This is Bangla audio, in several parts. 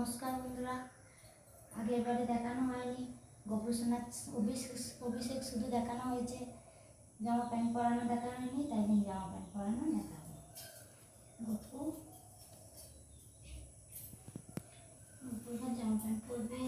নমস্কার বন্ধুরা। আগের বারে দেখানো হয়নি। গোপুসোনার অভিষেক অভিষেক শুধু দেখানো হয়েছে। জামা প্যান্ট পরানো দেখানো হয়নি, তাই নিয়ে জামা প্যান্ট পরানো দেখাবো গপু গপুর জামা প্যান্ট পরবে।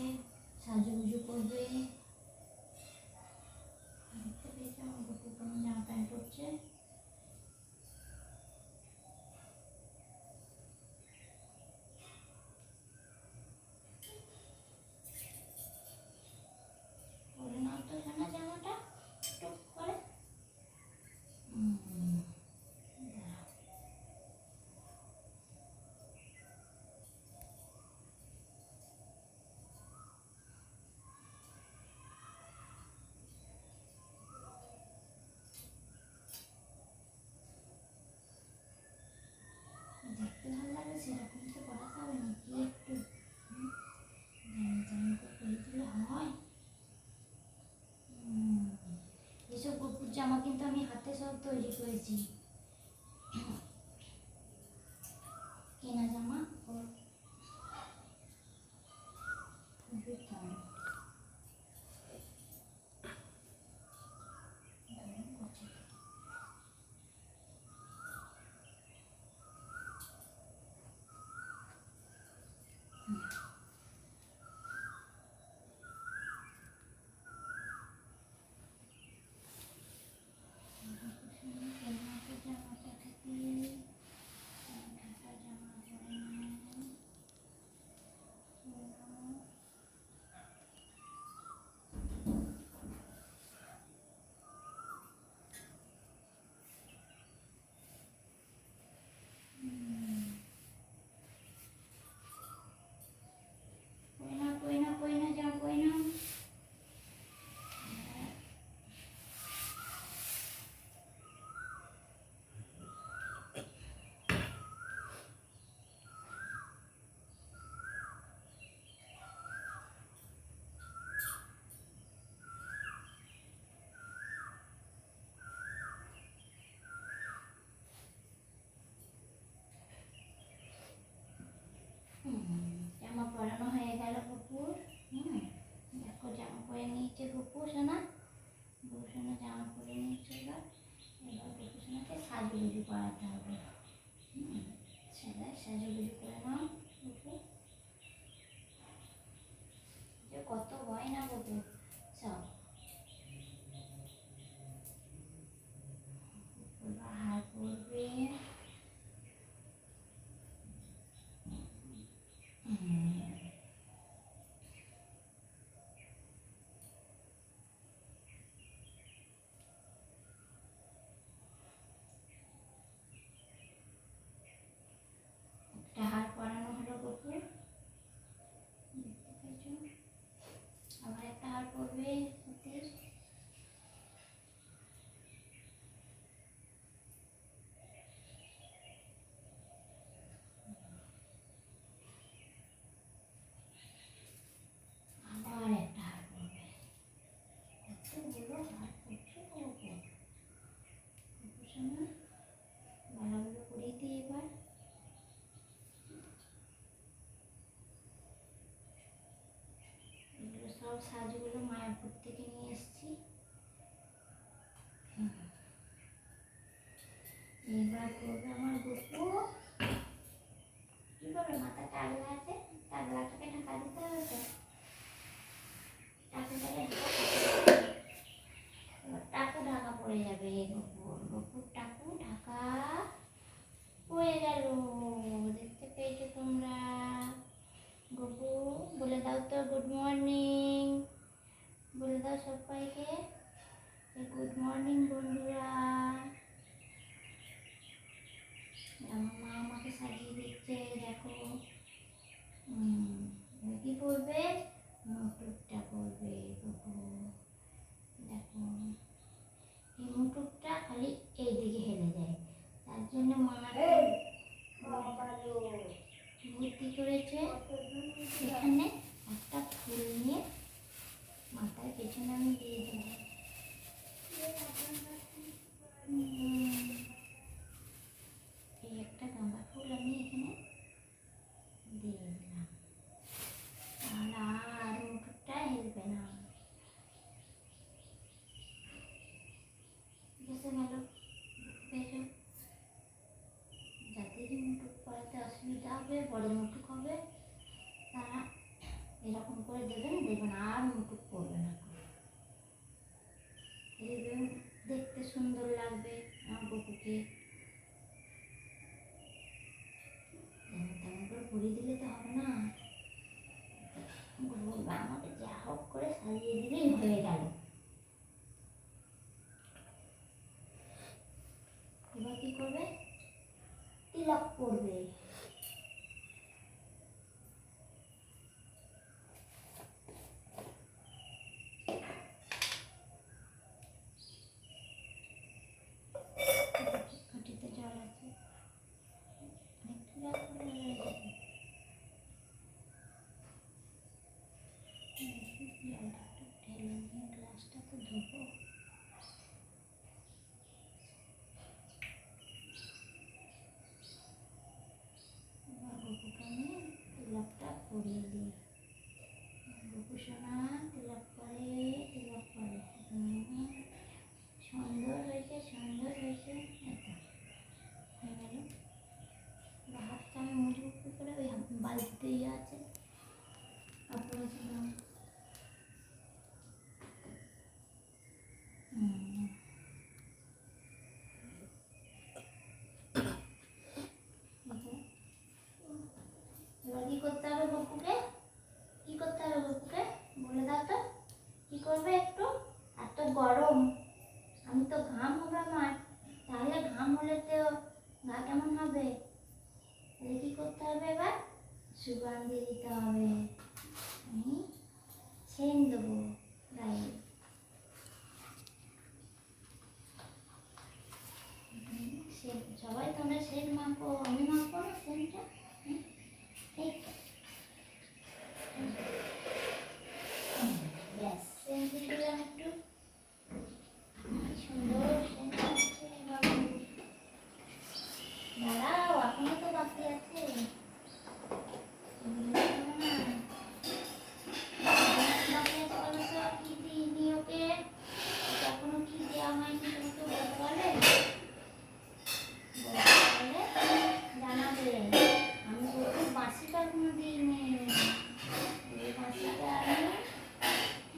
কেজি কেনা জামা বৌসোনা জামা পরে নিয়েছে এবার এবার বৌসোনাকে সাজুগুজু করাতে হবে। সেটা সাজুগুজু করে নাও কত ভয় না বলতে সাজগুলো মায়াপুর থেকে নিয়ে এসেছি। এবার করবে আমার বলে দাও সবাইকে গুড মর্নিং বন্ধুরা। আমার মা আমাকে সাজিয়ে দিচ্ছে, দেখো। কি করবে? নোটটা পড়বে দেখো। খাওয়াতে অসুবিধা হবে বড় মুটুক হবে তারা এরকম করে দেবেন দেখবেন আর মুটুক পড়বে না। দেখবেন দেখতে সুন্দর লাগবে আমার গপুকে তেমন করে ভরিয়ে দিলে তো হবে না। আমাকে যা হোক করে সাজিয়ে দিলেই হয়ে গেল এবার কি করবে তিলক পড়বে ঘটিতে জল আছে একটু জল পড়লে হয়ে যাবে। জলটা একটু ঢেলে গ্লাসটা ধোবো এবার গপুকে নিয়ে তিলকটা পরিয়ে দিই গপু সোনা তিলক পরে তিলক পরে হুম, সুন্দর হয়েছে সুন্দর হয়েছে এই তো, হয়ে গেল এবার হাতটা আমি মুছবো কী করে ওই বালতিতে ইয়ে আছে কাপড় আছে দাও। হুম। দেখো। এবার কি করতে হবে গপুকে কি করতে হবে গপুকে বলে দাও তো কি করবে একটু এত গরম আমি তো ঘাম হবে আমার তাহলে ঘাম হলে তো গা কেমন হবে? কি করতে হবে এবার? সুগন্ধি দিতে হবে। আমি সেন দেবো। গায়ে সবাই তোমরা সেন মাখো আমি মাখবো না সেনটা হুম, এই তো। হুম, ব্যাস সেন দিয়ে দিলাম একটু কি সুন্দর সেন্ট হচ্ছে বাবু দাঁড়াও এখনও তো বাকি আছে এগুলো দেবো না। বাকি আছে বলো তো কি দিইনি ওকে ওকে এখনও কি দেওয়া হয়নি তোমাকে বলতে পারবে বলতে পারলে জানাবে আমি ওকে বাসিটা এখনও দিইনি এই বাসিটা আমি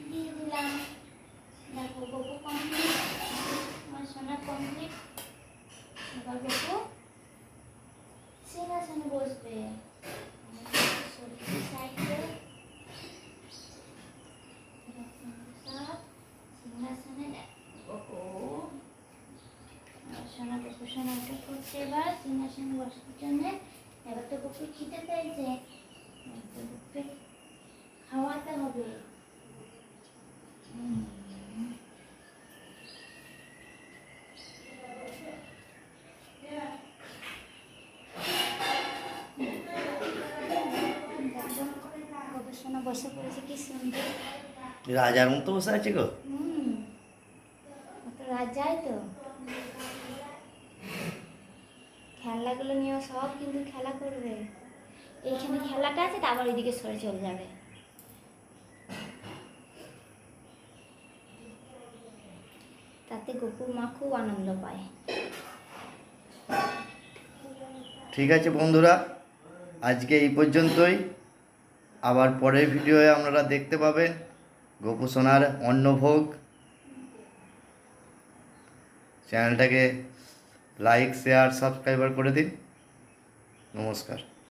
দিয়ে দিলাম দেখো গপু কমপ্লিট আমার সোনা কমপ্লিট এবার গপু সিংহাসনে বসবে সাইডে সিংহাসনে গপু আমার সোনা গপু সোনা ওটা করছে এবার সিংহাসনে বসার জন্য এবার তো গপু খিদে পেয়েছে গপুকে খাওয়াতে হবে রাজার মতো বসে আছে গো হুম ও তো রাজাই তো খেলনাগুলো নিয়েও সব কিন্তু খেলা করবে। এইখানে খেলাটা আছে তা আবার ওইদিকে সরে চলে যাবে। তাতে গপুর মা খুব আনন্দ পায়। ঠিক আছে বন্ধুরা, আজকে এই পর্যন্তই। আবার পরের ভিডিওয়ে আপনারা দেখতে পাবেন গোপুসোনার অন্নভোগ। চ্যানেলটাকে লাইক শেয়ার সাবস্ক্রাইবার করে দিন। নমস্কার।